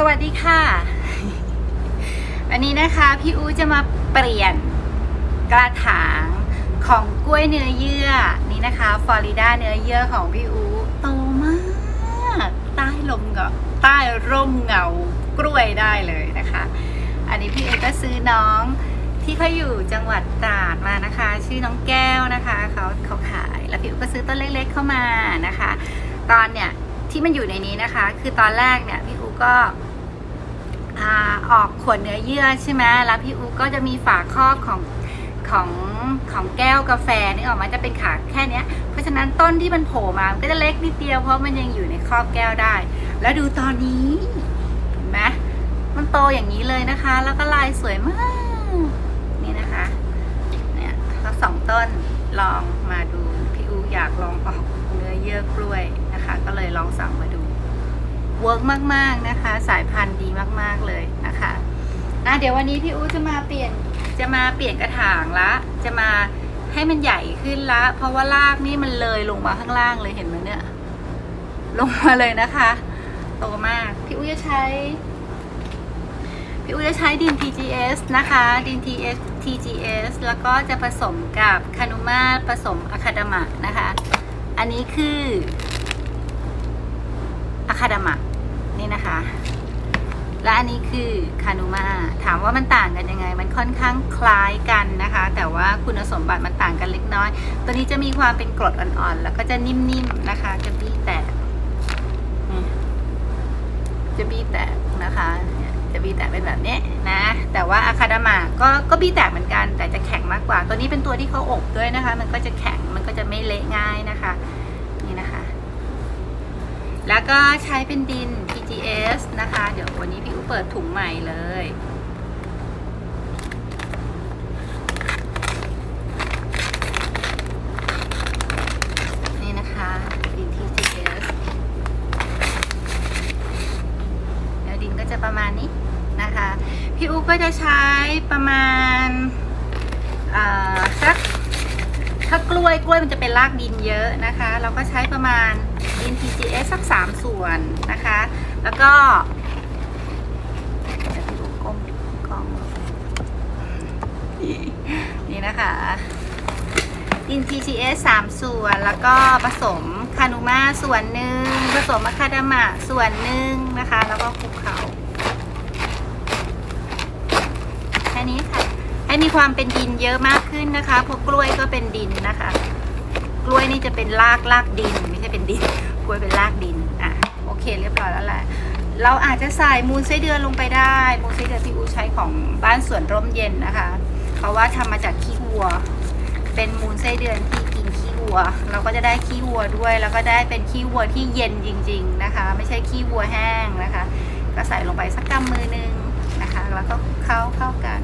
สวัสดีค่ะวันนี้นะคะพี่อูจะมาเปลี่ยนกระถางของกล้วยเนื้อเยื่อนี่นะคะฟลอริดาเนื้อเยื่อของพี่อูโตมาก ใต้ลมเงาใต้ร่มเงากล้วยได้เลยนะคะ อันนี้พี่เอก็ซื้อน้องที่เขาอยู่จังหวัดตราดมานะคะ ชื่อน้องแก้วนะคะเขาเขาขายแล้วพี่อูก็ซื้อต้นเล็ก ๆเข้ามานะคะ ตอนเนี่ยที่มันอยู่ในนี้นะคะ คือตอนแรกเนี่ยพี่ ก็ออกขวดเนื้อเยื่อใช่ไหมแล้วพี่อูก็จะมีฝาครอบของของของแก้วกาแฟนี่ออกมาจะเป็นขาแค่เนี้ยเพราะฉะนั้นต้นที่มันโผล่มามันก็จะเล็กนิดเดียวเพราะมันยังอยู่ในครอบแก้วได้ แล้วดูตอนนี้เห็นไหมมันโตอย่างนี้เลยนะคะ แล้วก็ลายสวยมากนี่นะคะเนี่ยทั้งสองต้นลองมาดูพี่อูอยากลองออกเนื้อเยื่อกล้วยนะคะ ก็เลยลองสั่งมาดู เวิร์กมากๆนะคะ สายพันธุ์ดีมากๆเลยนะคะนะเดี๋ยววันนี้พี่อู๋จะมาเปลี่ยนจะมาเปลี่ยนกระถางละ จะมาให้มันใหญ่ขึ้นละ เพราะว่ารากนี่มันเลยลงมาข้างล่างเลยเห็นไหมเนี่ย ลงมาเลยนะคะโตมาก พี่อูจะใช้ พี่อูจะใช้ดิน TGS นะคะ ดิน TS TGS แล้วก็จะผสมกับคานุมาผสมอะคาดามะนะคะ อันนี้คืออะคาดามะ นี่นะคะ และอันนี้คือคานุมาถามว่ามันต่างกันยังไง มันค่อนข้างคล้ายกันนะคะ แต่ว่าคุณสมบัติมันต่างกันเล็กน้อย ตัวนี้จะมีความเป็นกรดอ่อนๆ แล้วก็จะนิ่มๆนะคะ จะบี้แตกจะบี้แตกนะคะจะบี้แตกเป็นแบบนี้นะ แต่ว่าอะคาดามะก็ก็บี้แตกเหมือนกัน แต่จะแข็งมากกว่า ตัวนี้เป็นตัวที่เขาอบด้วยนะคะ มันก็จะแข็ง มันก็จะไม่เละง่ายนะคะ นี่นะคะ แล้วก็ใช้เป็นดิน PGS นะคะ เดี๋ยววันนี้พี่อูเปิดถุงใหม่เลย นี่นะคะดิน TGS แล้วดินก็จะประมาณนี้นะคะ พี่อูก็จะใช้ประมาณอ่าสักถ้ากล้วยกล้วยมันจะเป็นรากดินเยอะนะคะ เราก็ใช้ประมาณ ดิน TGS สักสามส่วนนะคะ แล้วก็เดี๋ยวพี่ดูก้มกล้องนี่นะคะดิน TGS สามส่วน แล้วก็ผสมคานูมาส่วนหนึ่งผสมมะคาดามะส่วนหนึ่งนะคะ แล้วก็คลุกเขาแค่นี้ค่ะ ให้มีความเป็นดินเยอะมากขึ้นนะคะเพราะกล้วยก็เป็นดินนะคะ จะเป็นรากรากดิน ไม่ใช่เป็นดินกล้วยเป็นรากดินอะโอเคเรียบร้อยแล้วแหละเราอาจจะใส่มูลไส้เดือนลงไปได้ มูลไส้เดือนที่อูใช้ของบ้านสวนร่มเย็นนะคะ เพราะว่าทำมาจากขี้วัว เป็นมูลไส้เดือนที่กินขี้วัว เราก็จะได้ขี้วัวด้วย แล้วก็ได้เป็นขี้วัวที่เย็นจริง ๆนะคะ ไม่ใช่ขี้วัวแห้งนะคะ ก็ใส่ลงไปสักกำมือนึงนะคะ แล้วก็เข้าเข้ากัน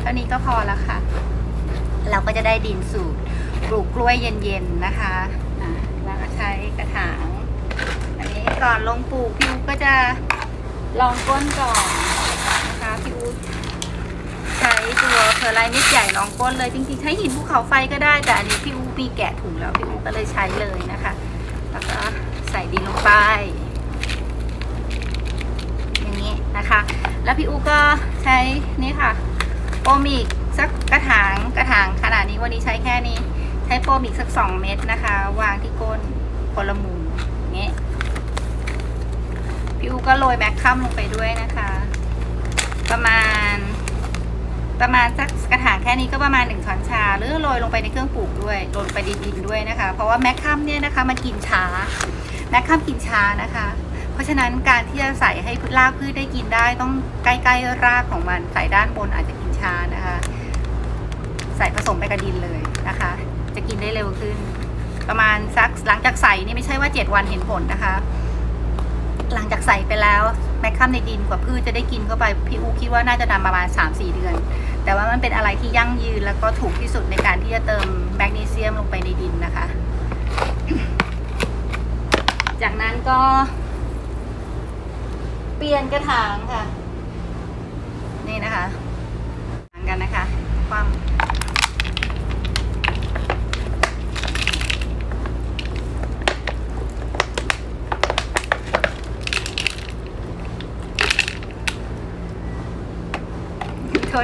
เท่านี้ก็พอแล้วค่ะ เราก็จะได้ดินสูตร ปลูกกล้วยเย็นๆนะคะแล้วก็ใช้กระถาง อันนี้ก่อนลงปลูกพี่อูก็จะลองก้นก่อนนะคะพี่อูใช้ตัวเพอร์ไลท์เม็ดใหญ่ลองก้นเลยจริงๆใช้หินภูเขาไฟก็ได้ แต่อันนี้พี่อูมีแกะถุงแล้วพี่อูก็เลยใช้เลยนะคะ แล้วก็ใส่ดินลงไป อย่างนี้นะคะ แล้วพี่อูก็ใช้นี่ค่ะโปมอีกสักกระถางกระถางขนาดนี้วันนี้ใช้แค่นี้ ใช้โปมอีกสักสองเม็ดนะคะ วางที่ก้นคนละมุมอย่างนี้พี่อูก็โรยแบคคัมลงไปด้วยนะคะ ประมาณ ประมาณสักกระถางแค่นี้ก็ประมาณหนึ่งช้อนชา หรือโรยลงไปในเครื่องปลูกด้วยโรยไปในดินด้วยนะคะ เพราะว่าแมคคัมเนี่ยนะคะมันกินช้าแมคคัมกินช้านะคะ เพราะฉะนั้นการที่จะใส่ให้รากพืชได้กินได้ต้องใกล้ๆรากของมันใส่ด้านบนอาจจะกินช้านะคะ ใส่ผสมไปกับดินเลยนะคะ จะกินได้เร็วขึ้น ประมาณสักหลังจากใส่นี่ไม่ใช่ว่า7วันเห็นผลนะคะ หลังจากใส่ไปแล้วแมคคัมในดินกว่าพืชจะได้กินเข้าไปพี่อูคิดว่าน่าจะนำประมาณ 3-4 เดือน แต่ว่ามันเป็นอะไรที่ยั่งยืนแล้วก็ถูกที่สุดในการที่จะเติมแมกนีเซียมลงไปในดินนะคะ จากนั้นก็ เปลี่ยนกระถางค่ะ นี่นะคะถางกันนะคะ ความ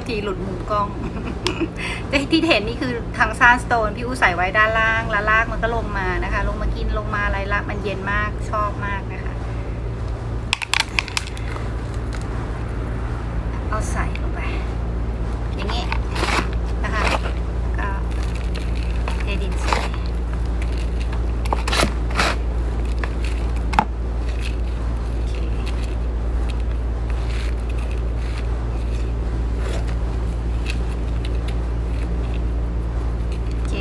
ษทีหลุดมุมกล้อง ที่เห็นนี่คือทางซานสโตนพี่อู้ใส่ไว้ด้านล่าง แล้วลากมันก็ลงมานะคะ ลงมากินลงมาอะไรละมันเย็นมากชอบมากนะคะ เอาใส่ลงไป อย่างนี้นะคะ ก็เทดินใส่โอเค โอเค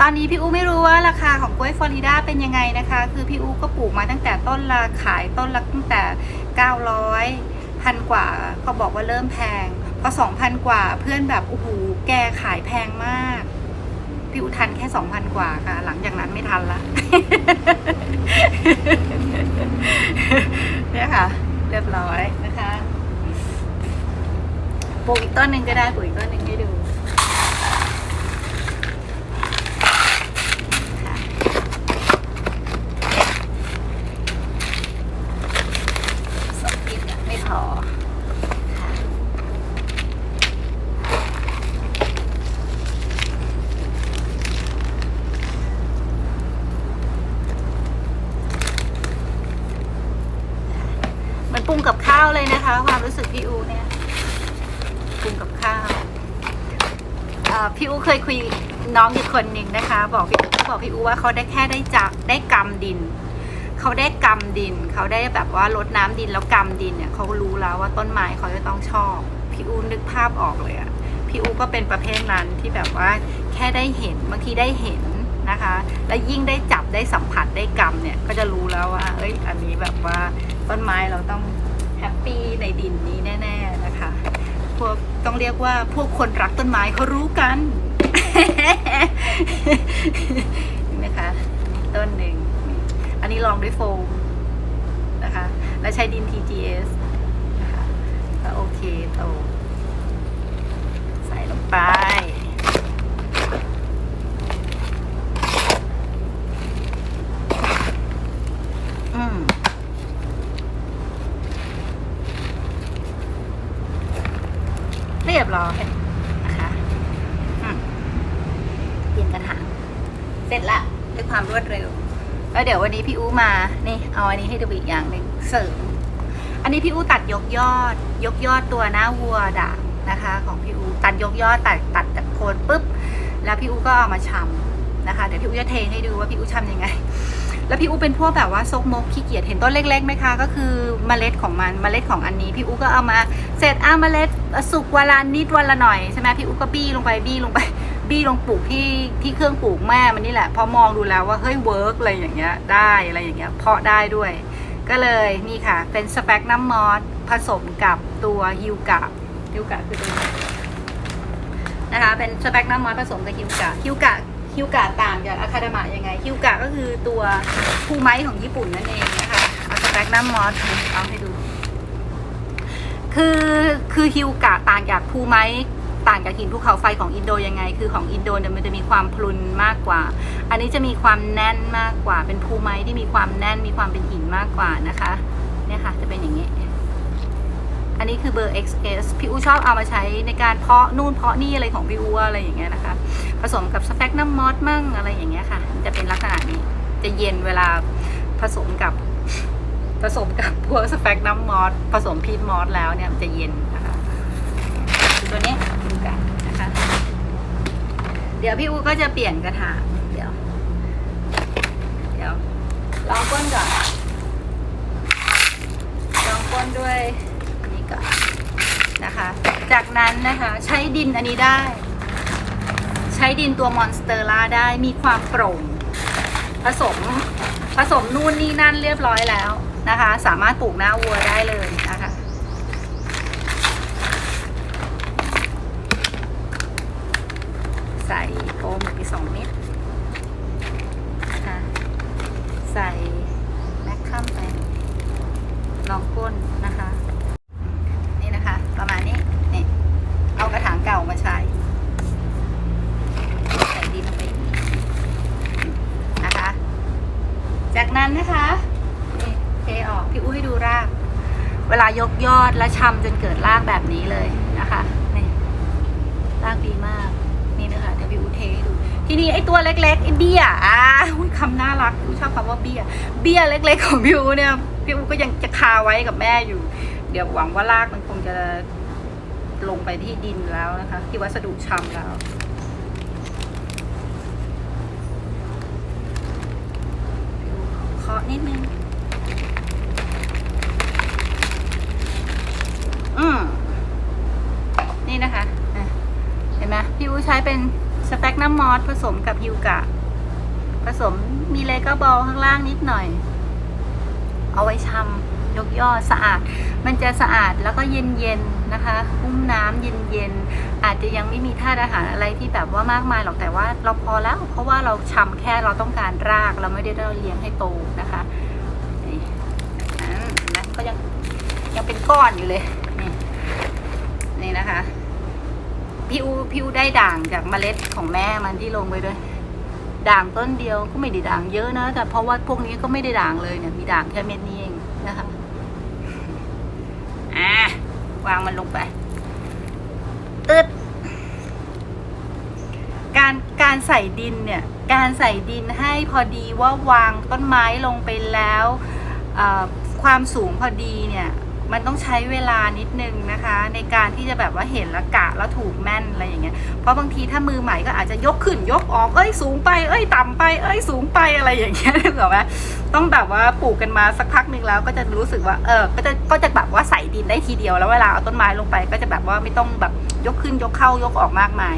ตอ นี้พี่อูไม่รู้ว่าราคาของกล้วยฟลอริดาเป็นยังไงนะคะ คือพี่อูก็ปลูกมาตั้งแต่ต้นละขายต้นละตั้งแต่ 900พันกว่าเขาบอกว่าเริ่มแพง พอ 2,000 กว่าเพื่อนแบบโอ้โหแกขายแพงมาก พี่อูทันแค่ 2,000 กว่าค่ะ หลังจากนั้นไม่ทันละเนี่ยค่ะ เรียบร้อยนะคะปลูกอีกต้นหนึ่งก็ได้ปลูกอีกต้นหนึ่งให้ดู ค่ะสองกินอะไม่พอค่ะเหมือนปรุงกับข้าวเลย นะคะ ความรู้สึกพี่อูเนี่ยปรุงกับข้าวพี่อูเคยคุยน้องอีกคนหนึ่งนะคะ บอกพี่บอกพี่อูว่าเขาได้แค่ได้จับได้กำดินเขาได้กำดินเขาได้แบบว่าลดน้ำดินแล้วกำดินเนี่ยเขารู้แล้วว่าต้นไม้เขาจะต้องชอบ พี่อูนึกภาพออกเลยอะพี่อูก็เป็นประเภทนั้นที่แบบว่าแค่ได้เห็นบางทีได้เห็นนะคะ แล้วยิ่งได้จับได้สัมผัสได้กำเนี่ยก็จะรู้แล้วว่า เอ้ย อันนี้แบบว่าต้นไม้เราต้อง แฮปปี้ในดินนี้แน่ ๆนะคะ พวกต้องเรียกว่าพวกคนรักต้นไม้เขารู้กันเห็นไหมคะ ต้นหนึ่ง อันนี้ลองด้วยโฟมนะคะ และใช้ดิน TGS นะคะก็โอเคโตใส่ลงไป อืม เรียบร้อยนะคะอืมเปลี่ยนกระถางเสร็จละด้วยความรวดเร็ว แล้วเดี๋ยววันนี้พี่อู้มานี่เอาอันนี้ให้ดูอีกอย่างหนึ่งเสริมอันนี้พี่อู้ตัดยกยอด ยกยอดตัวหน้าวัวด่างนะคะ ของพี่อู้ตัดยกยอดตัดตัดจากโคนปุ๊บ แล้วพี่อู้ก็เอามาชำนะคะ เดี๋ยวพี่อู้จะเทให้ดูว่าพี่อู้ชำยังไง แล้วพี่อู้เป็นพวกแบบว่าซกมกขี้เกียจเห็นต้นเล็กๆไหมคะ ก็คือเมล็ดของมันเมล็ดของอันนี้ พี่อู้ก็เอามาเสร็จอะเมล็ดสุกวันละนิดวันละหน่อยใช่ไหมพี่อู้ก็บี้ลงไปบี้ลงไปบี้ลงปลูกที่ที่เครื่องปลูกแม่มันนี่แหละ พอมองดูแล้วว่าเฮ้ยเวิร์กอะไรอย่างเงี้ยได้อะไรอย่างเงี้ยเพาะได้ด้วย ก็เลยนี่ค่ะ เป็นสเปกน้ำมอสผสมกับตัวฮิวกะฮิวกะคือตัวนี้นะคะเป็นสเปกน้ำมอสผสมกับฮิวกะฮิวกะ ฮิวกะต่างจากอะคาดามะยังไงฮิวกะก็คือตัวภูไม้ของญี่ปุ่นนั่นเองนะคะเอาสเปกน้ำมอสเอาให้ดู คือคือฮิวกะต่างจากภูไม้ต่างจากหินภูเขาไฟของอินโดยังไง คือของอินโดเนี่ยมันจะมีความพลุนมากกว่า อันนี้จะมีความแน่นมากกว่า เป็นภูไม้ที่มีความแน่นมีความเป็นหินมากกว่านะคะ เนี่ยค่ะจะเป็นอย่างนี้ อันนี้คือเบอร์ XS พี่อูชอบเอามาใช้ในการเพาะนู่นเพาะนี่อะไรของพี่อูอะไรอย่างเงี้ยนะคะ ผสมกับสแฟกน้ำมอสมั่งอะไรอย่างเงี้ยค่ะ จะเป็นลักษณะนี้ จะเย็นเวลาผสมกับผสมกับพวกสแฟกน้ำมอสผสมพีทมอสแล้วเนี่ยมันจะเย็นนะคะตัวนี้ดูกันนะคะ เดี๋ยวพี่อูก็จะเปลี่ยนกระถางเดี๋ยว เดี๋ยวลองก้นก่อน ลองก้นด้วยอันนี้ก่อนนะคะ จากนั้นนะคะใช้ดินอันนี้ได้ ใช้ดินตัวมอนสเตอร่าได้มีความโปร่ง ผสมผสมนู่นนี่นั่นเรียบร้อยแล้วนะคะ สามารถปลูกหน้าวัวได้เลยนะคะ ใส่โฟมไปสองเม็ดนะคะใส่แมคคัมไปลองก้นนะคะ นี่นะคะ ประมาณนี้นี่เอากระถางเก่ามาใช้ ใส่ดินลงไปอย่างนี้นะคะ จากนั้นนะคะนี่เทออกพี่อุ้ยให้ดูราก เวลายกยอดและชำจนเกิดรากแบบนี้เลยนะคะนี่รากดีมากนี่นะคะเดี๋ยวพี่อูเทให้ดูทีนี้ไอ้ตัวเล็กๆไอ้เบี้ยอ่าอุ๊ยคำน่ารักอูชอบคำว่าเบี้ย เบี้ยเล็ก ๆ ของพี่อูเนี่ยพี่อูก็ยังจะคาไว้กับแม่อยู่ เดี๋ยวหวังว่ารากมันคงจะลงไปที่ดินแล้วนะคะ ที่วัสดุชำแล้ว เคาะนิดนึง อืม นี่นะคะอะเห็นไหมพี่อูใช้เป็นสแต็กน้ำม อสผสมกับยูกะ ผสมมีเลกบอลข้างล่างนิดหน่อย เอาไว้ชำยกยอสะอาด มันจะสะอาดแล้วก็เย็นเย็นๆนะคะอุ้มน้ำเย็นเย็นๆอาจจะยังไม่มีธาตุอาหารอะไรที่แบบว่ามากมายหรอกแต่ว่าเราพอแล้ว เพราะว่าเราชำแค่เราต้องการรากเราไม่ได้เราเลี้ยงให้โตนะคะนี่นไหมก็ยังยังเป็นก้อนอยู่เลยนี่นี่นะคะ พี่อูพี่อูได้ด่างจากเมล็ดของแม่มันที่ลงไปด้วย ด่างต้นเดียวก็ไม่ได้ด่างเยอะนะ แต่เพราะว่าพวกนี้ก็ไม่ได้ด่างเลยเนี่ย มีด่างแค่เม็ดนี้เองนะคะอ่าวางมันลงไปตึดการการใส่ดินเนี่ย การใส่ดินให้พอดีว่าวางต้นไม้ลงไปแล้วความสูงพอดีเนี่ย มันต้องใช้เวลานิดนึงนะคะ ในการที่จะแบบว่าเห็นและกะแล้วถูกแม่นอะไรอย่างเงี้ยเพราะบางทีถ้ามือใหม่ก็อาจจะยกขึ้นยกออกเอ้ยสูงไปเอ้ยต่ำไปเอ้ยสูงไปอะไรอย่างเงี้ยนึกออกไหมต้องแบบว่าปลูกกันมาสักพักหนึ่งแล้วก็จะรู้สึกว่าเออก็จะก็จะแบบว่าใส่ดินได้ทีเดียวแล้วเวลาเอาต้นไม้ลงไป ก็จะแบบว่าไม่ต้องแบบยกขึ้นยกเข้ายกออกมากมาย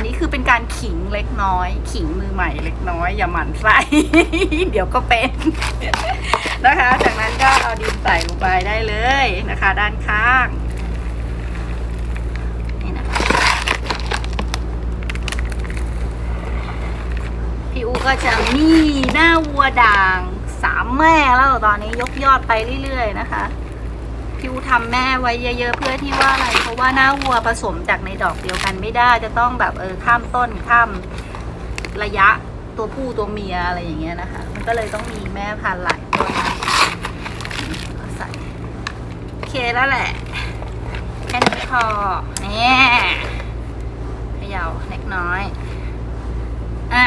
อันนี้คือเป็นการขิงเล็กน้อย ขิงมือใหม่เล็กน้อย อย่าหมั่นไส้เดี๋ยวก็เป็นนะคะ จากนั้นก็เอาดินใส่ลงไปได้เลยนะคะ ด้านข้างนี่นะคะพี่อูก็จะมีหน้าวัวด่างสามแม่แล้วตอนนี้ยกยอดไปเรื่อยๆนะคะ พี่ทำแม่ไว้เยอะๆ เพื่อที่ว่าอะไร เพราะว่าหน้าวัวผสมจากในดอกเดียวกันไม่ได้ จะต้องแบบเออข้ามต้นข้ามระยะตัวผู้ตัวเมียอะไรอย่างเงี้ยนะคะ มันก็เลยต้องมีแม่พันธุ์หลายต้นใส่โอเคแล้วแหละ แค่นี้พอนี่เขยาเล็กน้อย อ่า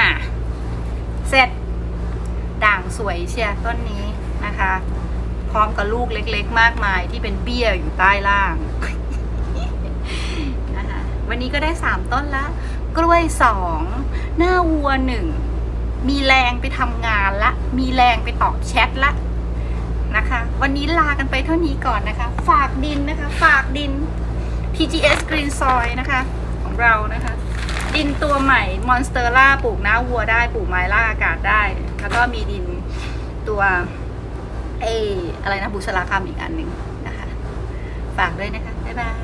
เสร็จ ด่างสวยเชียต้นนี้นะคะ พร้อมกับลูกเล็ก ๆ มากมายที่เป็นเบี้ยอยู่ใต้ล่างนะคะวันนี้ก็ได้สามต้นละ กล้วยสองหน้าวัวหนึ่งมีแรงไปทำงานละ มีแรงไปตอบแชทละนะคะ วันนี้ลากันไปเท่านี้ก่อนนะคะ ฝากดินนะคะ ฝากดิน PGS Green Soil นะคะ ของเรานะคะ ดินตัวใหม่มอนสเตอร่าปลูกหน้าวัวได้ ปลูกไม้ล่าอากาศได้ แล้วก็มีดินตัว ไอออะไรนะบุษราคำอีกอันหนึ่งนะคะ ฝากด้วยนะคะ บ๊ายบาย